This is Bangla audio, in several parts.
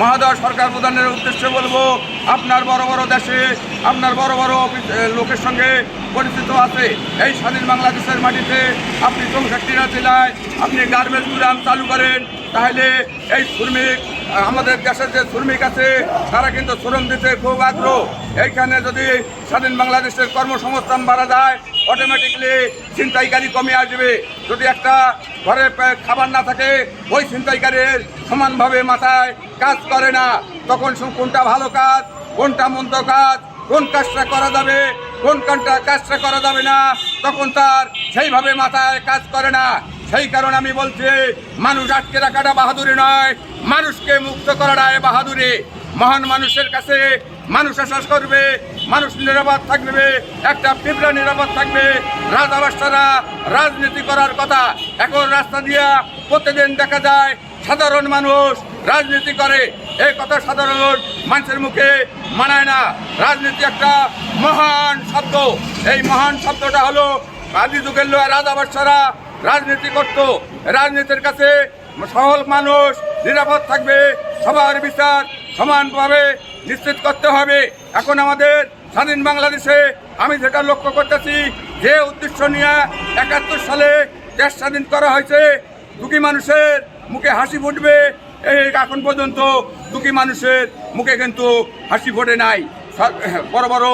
মহাদয় সরকার প্রধানের উদ্দেশ্যে বলব, আপনার বড় বড় দেশে, আপনার বড় বড় লোকের সঙ্গে পরিচিত আছে। এই স্বাধীন বাংলাদেশের মাটিতে আপনি চৌষট্টিটা জেলায় আপনি গার্মেন্টস গুদাম চালু করেন, তাহলে এই শ্রমিক আমাদের দেশের যে শ্রমিক আছে, তারা কিন্তু শ্রম দিতে খুব আগ্রহ। এইখানে যদি স্বাধীন বাংলাদেশের কর্মসংস্থান বাড়া যায় অটোমেটিকলি ছিনতাইকারী কমে আসবে। যদি একটা ঘরে খাবার না থাকে, ওই ছিনতাইকারীর সমানভাবে মাথায় কাজ করে না। তখন কোনটা ভালো কাজ, কোনটা মন্দ কাজ, কোন কাজটা করা যাবে, কোন কাজটা কাজটা করা যাবে না, তখন তার সেইভাবে মাথায় কাজ করে না। সেই কারণে আমি বলছি, মানুষ আটকে রাখাটা বাহাদুরি নয়, মানুষকে মুক্ত করাটাই বাহাদুরি। মহান মানুষের কাছে মানুষ আশ্বাস করবে, মানুষ নিরাপদ থাকবে, একটা পিঁপড়া নিরাপদ থাকবে। রাজাবাসারা রাজনীতি করার কথা এখন রাস্তা দিয়া প্রতিদিন দেখা যায় সাধারণ মানুষ রাজনীতি করে, এই কথা সাধারণ মানুষের মুখে মানায় না। রাজনীতি একটা মহান শব্দ। এই মহান শব্দটা হলো আদি যুগের লোক রাজাবাসারা রাজনীতি করত। রাজনীতির কাছে সহল মানুষ নিরাপদ থাকবে, সবার বিচার সমানভাবে নিশ্চিত করতে হবে। এখন আমাদের স্বাধীন বাংলাদেশে আমি যেটা লক্ষ্য করতেছি, যে উদ্দেশ্য নিয়ে একাত্তর সালে দেশ স্বাধীন করা হয়েছে দুঃখী মানুষের মুখে হাসি ফুটবে এই এখন পর্যন্ত দুঃখী মানুষের মুখে কিন্তু হাসি ফোটে নাই। বড় বড়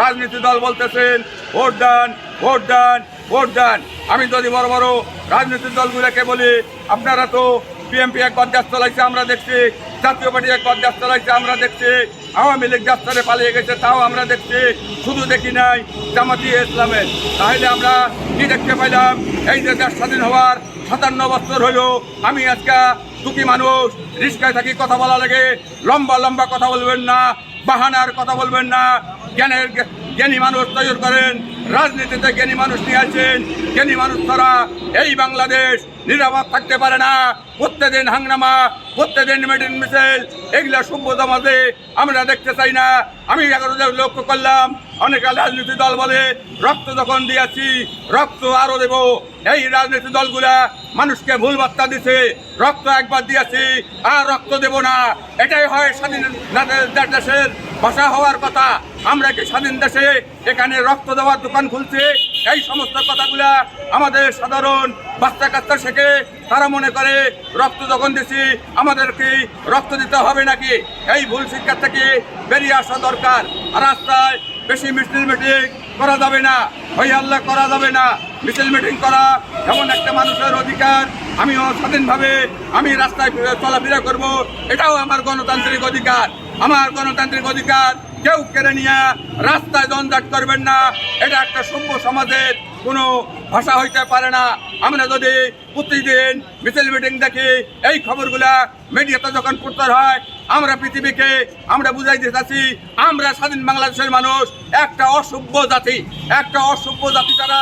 রাজনীতি দল বলতেছেন, ভোট দান ভোট দান ভোট দান। আমি যদি বড় বড় রাজনৈতিক দলগুলোকে বলি, আপনারা তো বিএনপি এক গদ্দাস চালাইছে, আমরা দেখছি। জাতীয় পার্টি এক গদ্দাস চালাইছে, আমরা দেখছি। আওয়ামী লীগ যাত্রারে পালিয়ে গেছে, তাও আমরা দেখছি। শুধু দেখি নাই জামাতি ইসলামের। তাহলে আমরা কি দেখতে পাইলাম এই যে দেশ স্বাধীন হওয়ার সাতান্ন বছর হইল আমি আজকে দুঃখী মানুষ রিস্কায় থাকি কথা বলা লাগে, লম্বা লম্বা কথা বলবেন না, বাহানার কথা বলবেন না, জ্ঞানের জ্ঞানী মানুষ তৈরি করেন, রাজনীতিতে জ্ঞানী মানুষ নিয়ে আসেন। জ্ঞানী মানুষ ছাড়া এই বাংলাদেশ নিরাপদ থাকতে পারে না। প্রত্যেকদিন হাঙ্গামা, প্রত্যেকদিন মেডিন মিছিল এগুলা সভ্য সমাজে আমরা দেখতে চাই না। আমি এগারো লক্ষ্য করলাম, অনেক রাজনীতি দল বলে, রক্ত যখন দিয়েছি রক্ত আরও দেব। এই রাজনীতি দলগুলা মানুষকে ভুল বার্তা দিছে, রক্ত একবার দিয়েছি আর রক্ত দেব না। এটাই হয় স্বাধীন দেশের ভাষা হওয়ার কথা। আমরা কি স্বাধীন দেশে এখানে রক্ত দেওয়ার দোকান খুলছে? এই সমস্ত কথাগুলা আমাদের সাধারণ বাচ্চা কাচ্চা শেখে তারা মনে করে, রক্ত যখন দিছি আমাদেরকে রক্ত দিতে হবে নাকি? এই ভুল শিক্ষা থেকে বেরিয়ে আসা দরকার। রাস্তায় বেশি মিছিল মিটিং করা যাবে না। হই আল্লাহ করা যাবে না। মিছিল মিটিং করা এমন একটা মানুষের অধিকার। আমিও স্বাধীনভাবে আমি রাস্তায় চলাফেরা করব। এটাও আমার গণতান্ত্রিক অধিকার। আমার গণতান্ত্রিক অধিকার কেউ কেড়ে নিয়ে রাস্তায় দণ্ডাট করবেন না। এটা একটা সভ্য সমাজের কোনো ভাষা হইতে পারে না। আমরা যদি প্রতিদিন মিছিল মিটিং দেখি, এই খবরগুলা মিডিয়াতে যখন প্রচার হয়, আমরা পৃথিবীকে আমরা বুঝাইতে চাচ্ছি, আমরা স্বাধীন বাংলাদেশের মানুষ, একটা অসভ্য জাতি, একটা অসভ্য জাতি তারা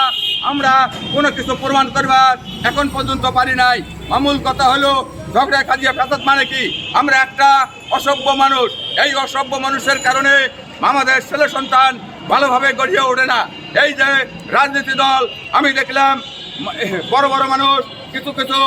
আমরা কোনো কিছু প্রমাণ করবার এখন পর্যন্ত পারি নাই। মামুল কথা হলো, ঝগড়া কাজিয়া ফেসাদ মানে কি? আমরা একটা অসভ্য মানুষ। এই অসভ্য মানুষের কারণে আমাদের ছেলে সন্তান ভালোভাবে গড়িয়ে ওঠে না। এই যে রাজনীতি দল, আমি দেখলাম বড় বড় মানুষ, কিছু কিছু